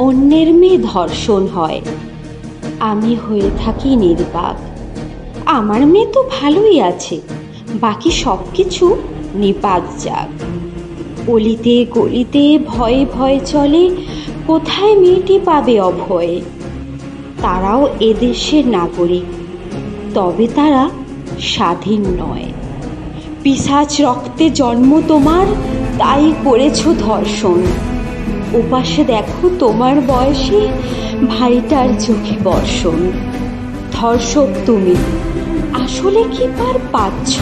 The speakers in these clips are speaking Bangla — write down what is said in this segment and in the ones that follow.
অন্যের মেয়ে ধর্ষণ হয়। আমি হয়ে থাকি নির্বাক। আমার মেয়ে তো ভালোই আছে। বাকি সব কিছু নিপাত যাক। অলিতে গলিতে ভয়ে ভয়ে চলে, কোথায় মেয়েটি পাবে অভয়ে? তারাও এদেশের নাগরিক, তবে তারা স্বাধীন নয়। পিসাচ রক্তে জন্ম তোমার, তাই করেছ ধর্ষণ। ওপাশে দেখো তোমার বয়সে ভাইটার চোখে বর্ষণ। ধর্ষক তুমি, আসলে কি পার পাচ্ছ?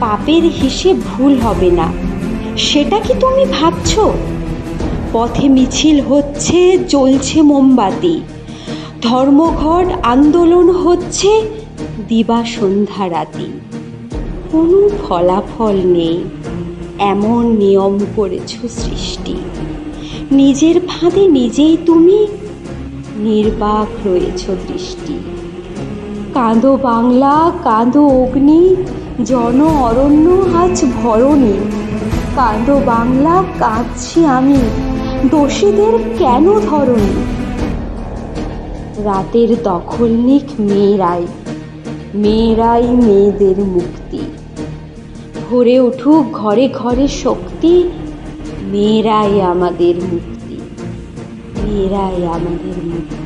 পাপের হিসেব ভুল হবে না, সেটা কি তুমি ভাবছ? পথে মিছিল হচ্ছে, জ্বলছে মোমবাতি, ধর্মঘট আন্দোলন হচ্ছে, দিবা সন্ধ্যা রাতি। কোনো ফলাফল নেই, এমন নিয়ম করেছ সৃষ্টি। নিজের ফাঁদে নিজেই তুমি নির্বাক রয়েছ দৃষ্টি। কাঁদো বাংলা, কাঁদো অগ্নি, জন অরণ্য আজ ভরণী। কাঁদো বাংলা, কাঁদছি আমি, দোষীদের কেন ধরনি রাতের দখল নিক মেয়েরাই মেয়েরাই মেয়েদের মুক্তি। ভরে উঠুক ঘরে ঘরে শক্তি মেয়েরাই আমাদের মুক্তি মেয়েরাই আমাদের মুক্তি